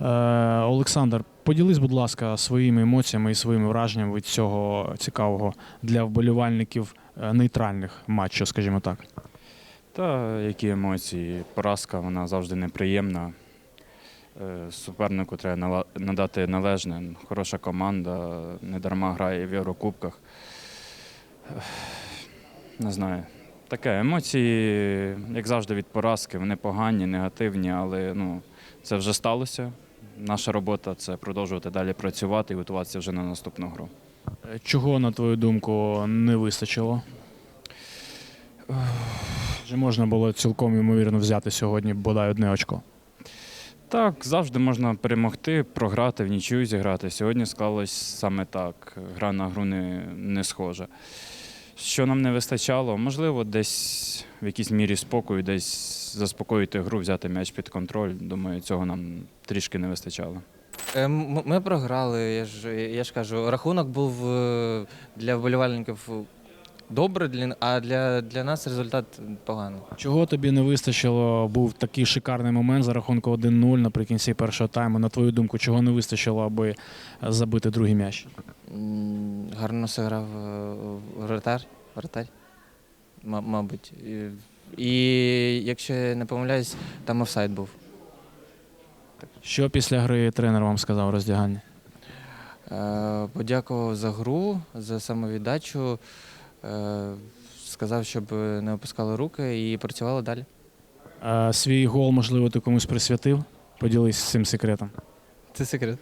Е, Олександр, поділись, будь ласка, своїми емоціями і своїми враженнями від цього цікавого для вболівальників е, нейтральних матчів, скажімо так. Та які емоції? Поразка вона завжди неприємна. Е, Супернику треба надати належне. Хороша команда, не дарма грає в Єврокубках. Не знаю. Таке емоції, як завжди, від поразки. Вони погані, негативні, але ну, це вже сталося. Наша робота це продовжувати далі працювати і готуватися вже на наступну гру. Е, Чого, на твою думку, не вистачило? Чи можна було цілком ймовірно взяти сьогодні бодай одне очко? Так, завжди можна перемогти, програти, в нічию зіграти. Сьогодні склалось саме так. Гра на гру не, не схожа. Що нам не вистачало? Можливо, десь в якійсь мірі спокою, десь заспокоїти гру, взяти м'яч під контроль. Думаю, цього нам трішки не вистачало. Е, Ми програли, я ж, я ж кажу, рахунок був е, для вболівальників добрий, для- а для, для нас результат поганий. Чого тобі не вистачило? Був такий шикарний момент за рахунку 1-0 наприкінці першого тайму. На твою думку, чого не вистачило, аби забити другий м'яч? Гарно зіграв е, вратар, мабуть. І, і якщо я не помиляюсь, там офсайд був. Що після гри тренер вам сказав у роздяганні? Е, Подякував за гру, за самовіддачу. Е, Сказав, щоб не опускали руки і працювали далі. Е, Свій гол, можливо, ти комусь присвятив? Поділись цим секретом. Це секрет.